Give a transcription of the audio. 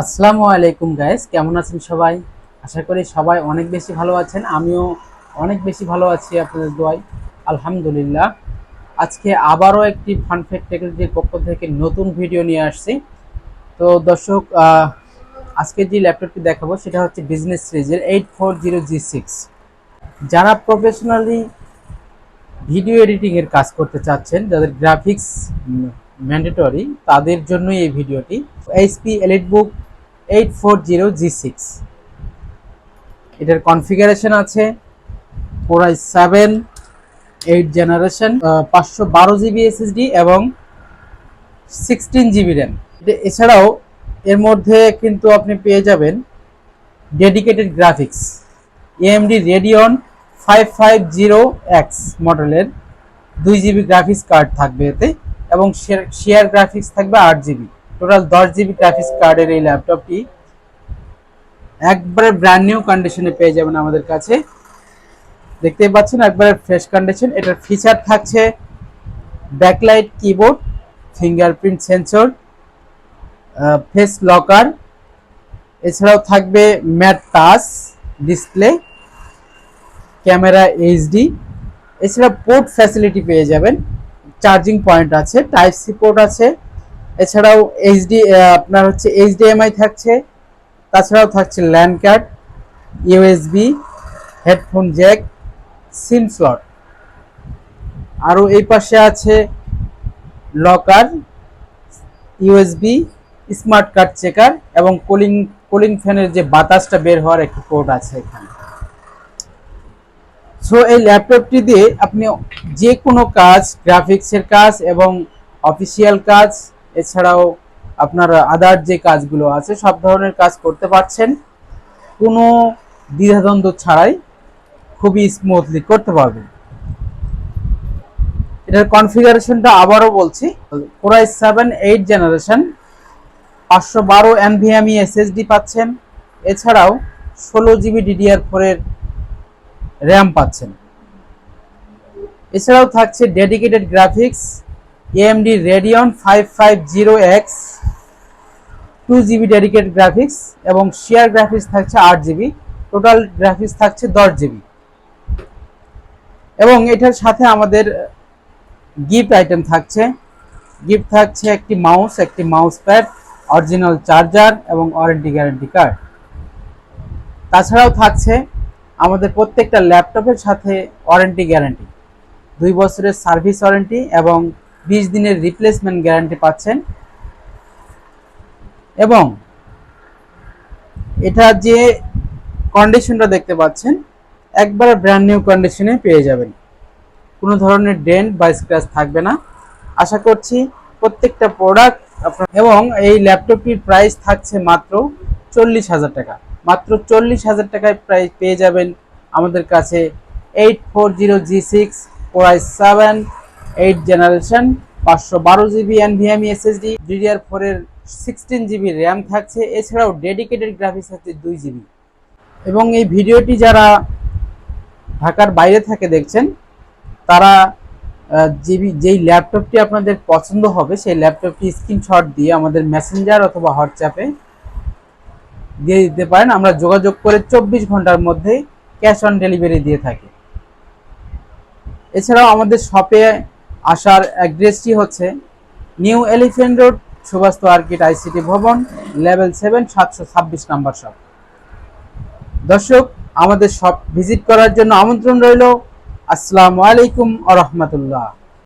আসসালামু আলাইকুম গাইস কেমন আছেন সবাই? আশা করি সবাই অনেক বেশি ভালো আছেন, আমিও অনেক বেশি ভালো আছি আপনাদের দোয়ায়, আলহামদুলিল্লাহ। আজকে আবারও একটি ফানফেক্ট টেকনোলজির পক্ষ থেকে নতুন ভিডিও নিয়ে আসছি। তো দর্শক আজকে যে ল্যাপটপটি দেখাবো সেটা হচ্ছে বিজনেস সিরিজের eight four zero G six যারা প্রফেশনালি ভিডিও এডিটিংয়ের কাজ করতে চাচ্ছেন, যাদের গ্রাফিক্স ম্যান্ডেটরি তাদের জন্যই এই ভিডিওটি HP EliteBook eight four zero G six এটার কনফিগারেশন আছে core i seven eight generation পাঁচশো বারো জিবি এসএসডি এবং সিক্সটিন জিবি র্যাম এছাড়াও এর মধ্যে কিন্তু আপনি পেয়ে যাবেন dedicated graphics AMD Radeon five five zero X মডেলের দুই জিবি গ্রাফিক্স কার্ড থাকবে এতে এবং শেয়ার গ্রাফিক্স থাকবে আট জিবি টোটাল দশ জিবি গ্রাফিক্স কার্ডের এই ল্যাপটপটি একবারে ব্র্যান্ড নিউ কন্ডিশনে পেয়ে যাবেন আমাদের কাছে। দেখতেই পাচ্ছেন একবারে ফ্রেশ কন্ডিশন এটার ফিচার থাকছে backlight keyboard fingerprint sensor face locker এছাড়াও থাকবে matte touch display camera HD এছাড়া পোর্ট ফ্যাসিলিটি পেয়ে যাবেন। চার্জিং পয়েন্ট আছে টাইপ সি পোর্ট আছে। এছাড়াও এইচডি আপনার হচ্ছে এইচডিএমআই থাকছে, তাছাড়াও থাকছে LAN card USB headphone jack SIM slot আরও এই পাশে আছে locker USB smart card checker এবং কুলিং কুলিং ফ্যানের যে বাতাসটা বের হওয়ার একটি পোর্ট আছে এখানে। সো এই ল্যাপটপটি দিয়ে আপনি যে কোনো কাজ গ্রাফিক্সের কাজ এবং অফিসিয়াল কাজ এছাড়াও আপনার আদার যে কাজগুলো আছে, সব ধরনের কাজ করতে পারছেন। কোনো দ্বিধাদ্বন্দ্ব ছাড়াই খুবই স্মুথলি করতে পারবেন। এটার কনফিগারেশনটা আবারও বলছি কোরাই সেভেন এইট জেনারেশন পাঁচশো বারো এনভিএমই এসএসডি পাচ্ছেন। এছাড়াও ষোলো জিবি ডিডিআর ফোরের র্যাম পাচ্ছেন। এছাড়াও থাকছে dedicated graphics AMD Radeon five five zero X two GB dedicated graphics এবং শেয়ার গ্রাফিক্স থাকছে আট জিবি টোটাল গ্রাফিক্স থাকছে দশ জিবি এবং এটার সাথে আমাদের গিফট আইটেম থাকছে। গিফট থাকছে একটি মাউস একটি মাউস প্যাড অরিজিনাল চার্জার এবং ওয়ারেন্টি গ্যারান্টি কার্ড তাছাড়াও থাকছে আমাদের প্রত্যেকটা ল্যাপটপের সাথে ওয়ারেন্টি গ্যারান্টি দুই বছরের সার্ভিস ওয়ারেন্টি এবং বিশ দিনের রিপ্লেসমেন্ট গ্যারান্টি পাচ্ছেন। এবং এটা যে কন্ডিশনটা দেখতে পাচ্ছেন, একবারে ব্র্যান্ড নিউ কন্ডিশনে পেয়ে যাবেন। কোনো ধরনের ডেন্ট বা স্ক্র্যাচ থাকবে না। আশা করছি প্রত্যেকটা প্রোডাক্ট এবং এই ল্যাপটপটির প্রাইস থাকছে মাত্র চল্লিশ হাজার টাকা। মাত্র চল্লিশ হাজার টাকায় প্রাইস পেয়ে যাবেন আমাদের কাছে eight four zero G six core i seven eight generation পাঁচশো বারো জিবি এনভিএমই এসএসডি ডিডিআর ফোরের সিক্সটিন জিবি র্যাম থাকছে, এছাড়াও ডেডিকেটেড গ্রাফিক্স থাকছে দুই জিবি এবং এই ভিডিওটি যারা ঢাকার বাইরে থেকে দেখছেন, তারা জিবি যেই ল্যাপটপটি আপনাদের পছন্দ হবে, সেই ল্যাপটপটি স্ক্রিনশট দিয়ে আমাদের মেসেঞ্জার অথবা হোয়াটসঅ্যাপে দিয়ে দিতে পারেন। আমরা যোগাযোগ করে চব্বিশ ঘণ্টার মধ্যে ক্যাশ অন ডেলিভারি দিয়ে থাকি। এছাড়াও আমাদের শপে আসার অ্যাড্রেসটি হচ্ছে new elephant road Subhash arcade ICT ভবন, লেভেল সেভেন, সাতশো ছাব্বিশ নাম্বার শপ। দর্শক, আমাদের সব ভিজিট করার জন্য আমন্ত্রণ রইল। আসসালামু আলাইকুম আ রহমতুল্লাহ।